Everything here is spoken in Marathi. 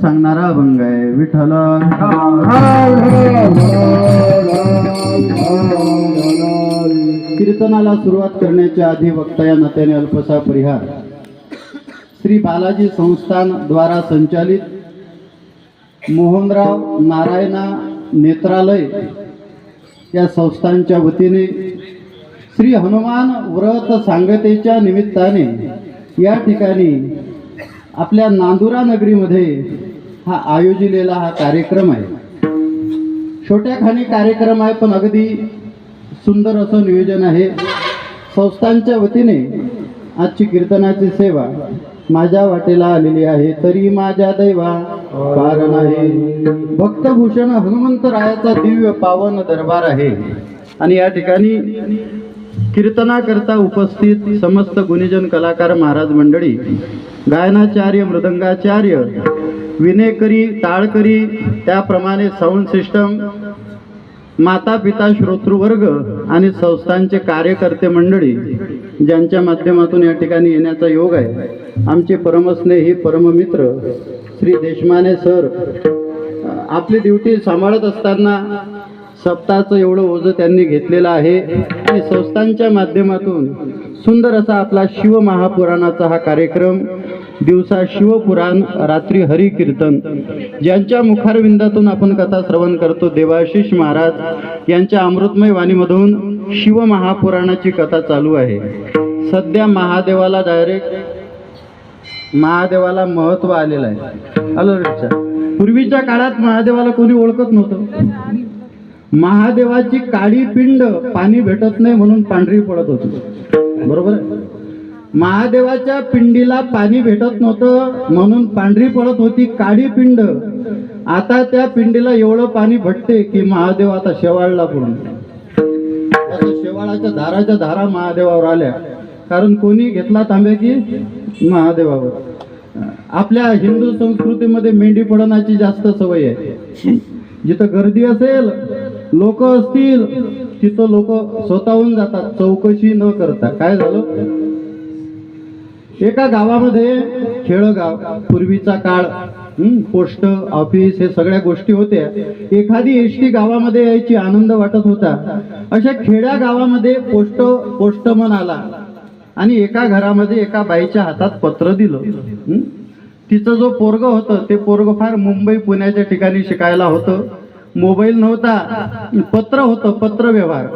सांगणारा अभंग आहे. विठ्ठल कीर्तनाला सुरुवात करण्याच्या आधी वक्ता या नात्याने अल्पसा परिहार. श्री बालाजी संस्थान द्वारा संचालित मोहनराव नारायणा नेत्रालय या संस्थांच्या वतीने श्री हनुमान व्रत सांगतेच्या निमित्ताने या ठिकाणी आपल्या नांदुरा नगरीमध्ये हा आयोजिलेला हा कार्यक्रम आहे. छोट्याखानी कार्यक्रम आहे पण अगदी सुंदर असं नियोजन आहे. संस्थांच्या वतीने आजची कीर्तनाची सेवा माझ्या वाटेला आलेली आहे. तरी माझ्या दैवा कारण आहे. भक्तभूषण हनुमंतरायाचा दिव्य पावन दरबार आहे. आणि या ठिकाणी कीर्तनाकरता उपस्थित समस्त गुणीजन कलाकार महाराज मंडळी गायनाचार्य मृदंगाचार्य विनेकरी टाळकरी त्याप्रमाणे साऊंड सिस्टम माता पिता श्रोतृवर्ग आणि संस्थांचे कार्यकर्ते मंडळी ज्यांच्या माध्यमातून या ठिकाणी येण्याचा योग आहे. आमचे परमस्नेही परममित्र श्री देशमाने सर आपली ड्युटी सांभाळत असताना सप्ताहाचं एवढं ओझं त्यांनी घेतलेलं आहे. आणि संस्थांच्या माध्यमातून सुंदर असा आपला शिवमहापुराणाचा हा कार्यक्रम दिवसा शिवपुराण रात्री हरिकीर्तन. ज्यांच्या मुखारविंदातून आपण कथा श्रवण करतो देवाशिष महाराज यांच्या अमृतमय वाणीमधून शिवमहापुराणाची कथा चालू आहे. सध्या महादेवाला डायरेक्ट महादेवाला महत्त्व आलेलं आहे. आलं पूर्वीच्या काळात महादेवाला कोणी ओळखत नव्हतं. महादेवाची काळी पिंड पाणी भेटत नाही म्हणून पांढरी पडत होती. बरोबर आहे? महादेवाच्या पिंडीला पाणी भेटत नव्हतं म्हणून पांढरी पडत होती काळी पिंड. आता त्या पिंडीला एवढं पाणी भेटते की महादेव आता शेवाळला पूर्ण शेवाळाच्या धाराच्या धारा महादेवावर आल्या. कारण कोणी घेतला तांब्या की महादेवावर? आपल्या हिंदू संस्कृतीमध्ये मेंढी पडण्याची जास्त सवय आहे. जिथं गर्दी असेल लोक असतील तिथं लोक स्वतःहून जातात चौकशी न करता. काय झालं? एका गावामध्ये खेळगाव पूर्वीचा काळ पोस्ट ऑफिस हे सगळ्या गोष्टी होत्या. एखादी एसटी गावामध्ये यायची आनंद वाटत होता. अशा खेड्या गावामध्ये पोस्ट पोस्टमन आला आणि एका घरामध्ये एका बाईच्या हातात पत्र दिलं. तिचं जो पोरग होतं ते पोरग फार मुंबई पुण्याच्या ठिकाणी शिकायला होतं. मोबाईल नव्हता पत्र होतं पत्र व्यवहार